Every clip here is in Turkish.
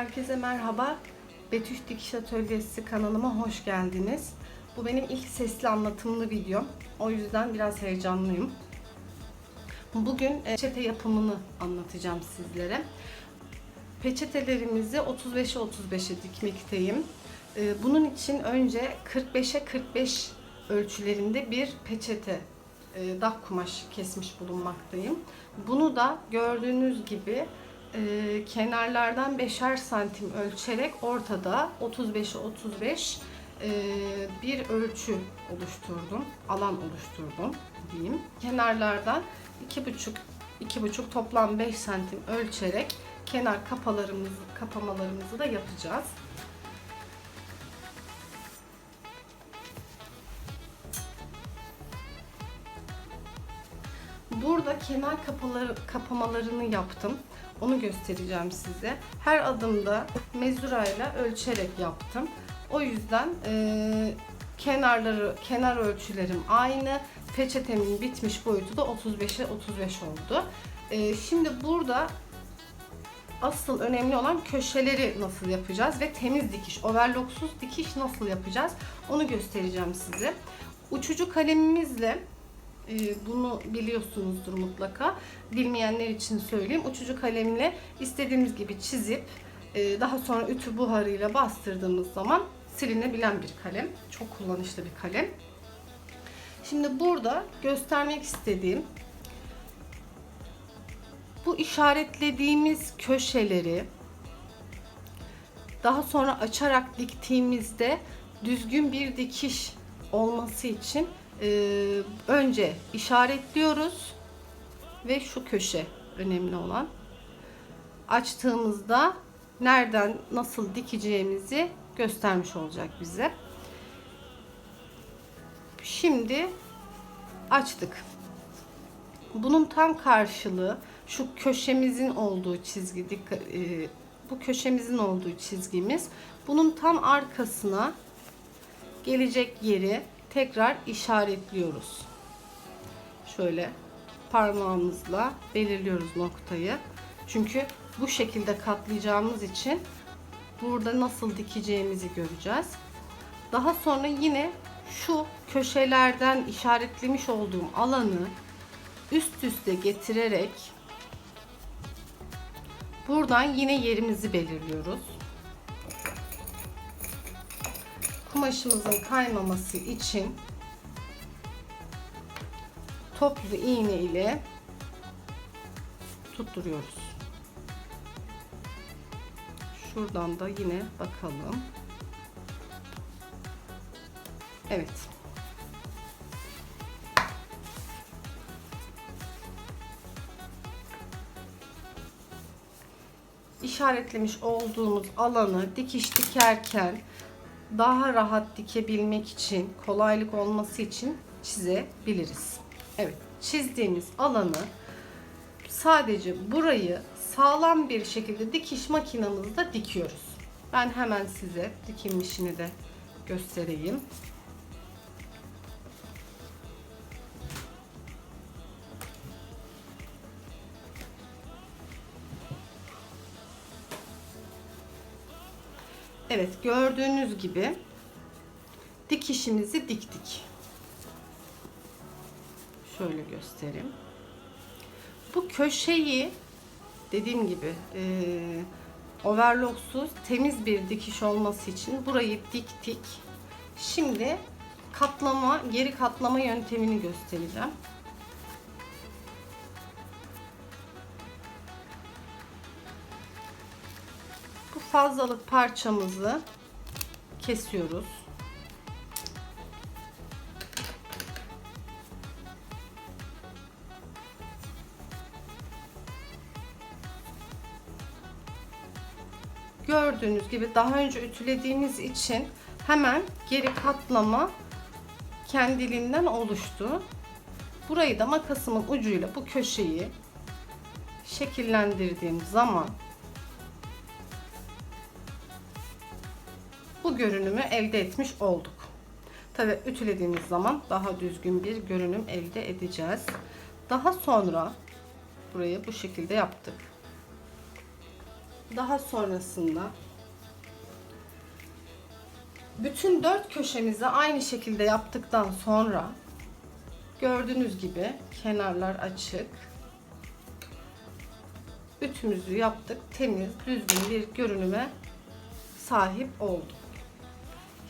Herkese merhaba. Betüş Dikiş Atölyesi kanalıma hoş geldiniz. Bu benim ilk sesli anlatımlı videom. O yüzden biraz heyecanlıyım. Bugün peçete yapımını anlatacağım sizlere. Peçetelerimizi 35'e 35'e dikmekteyim. E, Bunun için önce 45'e 45 ölçülerinde bir peçete e, dak kumaş kesmiş bulunmaktayım. Bunu da gördüğünüz gibi e, kenarlardan 5'er santim ölçerek ortada 35'e 35 e, bir ölçü oluşturdum. Alan oluşturdum diyeyim. Kenarlardan 2,5 2,5 toplam 5 santim ölçerek kenar kapalarımızı kapamalarımızı da yapacağız. Burada kenar kapaları, kapamalarını yaptım. Onu göstereceğim size. Her adımda mezurayla ölçerek yaptım. O yüzden e, kenarları, kenar ölçülerim aynı. Peçetemin bitmiş boyutu da 35'e 35 oldu. E, şimdi burada asıl önemli olan köşeleri nasıl yapacağız ve temiz dikiş, overlocksuz dikiş nasıl yapacağız onu göstereceğim size. Uçucu kalemimizle bunu biliyorsunuzdur mutlaka. Bilmeyenler için söyleyeyim. Uçucu kalemle istediğimiz gibi çizip e, daha sonra ütü buharıyla bastırdığımız zaman silinebilen bir kalem. Çok kullanışlı bir kalem. Şimdi burada göstermek istediğim bu işaretlediğimiz köşeleri daha sonra açarak diktiğimizde düzgün bir dikiş olması için önce işaretliyoruz ve şu köşe önemli olan açtığımızda nereden nasıl dikeceğimizi göstermiş olacak bize. Şimdi açtık. Bunun tam karşılığı şu köşemizin olduğu çizgi dikkat e, bu köşemizin olduğu çizgimiz bunun tam arkasına gelecek yeri tekrar işaretliyoruz. Şöyle parmağımızla belirliyoruz noktayı. Çünkü bu şekilde katlayacağımız için burada nasıl dikeceğimizi göreceğiz. Daha sonra yine şu köşelerden işaretlemiş olduğum alanı üst üste getirerek buradan yine yerimizi belirliyoruz. Kumaşımızın kaymaması için toplu iğne ile tutturuyoruz. Şuradan da yine bakalım. Evet. işaretlemiş olduğumuz alanı dikiş dikerken daha rahat dikebilmek için, kolaylık olması için çizebiliriz. Evet, çizdiğimiz alanı sadece burayı sağlam bir şekilde dikiş makinamızda dikiyoruz. Ben hemen size dikim işini de göstereyim. Evet gördüğünüz gibi dikişimizi diktik. Şöyle göstereyim. Bu köşeyi dediğim gibi e, overlocksuz temiz bir dikiş olması için burayı diktik. Şimdi katlama, geri katlama yöntemini göstereceğim. Fazlalık parçamızı kesiyoruz. Gördüğünüz gibi daha önce ütülediğimiz için hemen geri katlama kendiliğinden oluştu. Burayı da makasımın ucuyla bu köşeyi şekillendirdiğim zaman bu görünümü elde etmiş olduk. Tabi ütülediğimiz zaman daha düzgün bir görünüm elde edeceğiz. Daha sonra burayı bu şekilde yaptık. Daha sonrasında Bütün dört köşemizi aynı şekilde yaptıktan sonra gördüğünüz gibi kenarlar açık. Ütümüzü yaptık. Temiz, düzgün bir görünüme sahip olduk.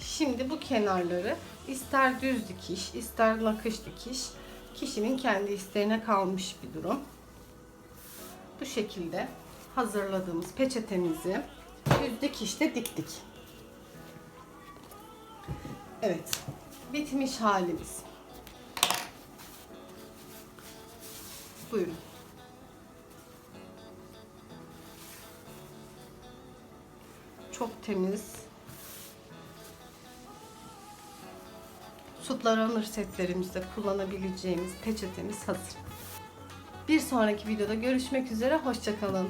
Şimdi bu kenarları ister düz dikiş, ister nakış dikiş kişinin kendi isteğine kalmış bir durum. Bu şekilde hazırladığımız peçetemizi düz dikişte diktik. Evet, bitmiş halimiz. Buyurun. Çok temiz. Sütler Runner setlerimizde kullanabileceğimiz peçetemiz hazır. Bir sonraki videoda görüşmek üzere, hoşçakalın.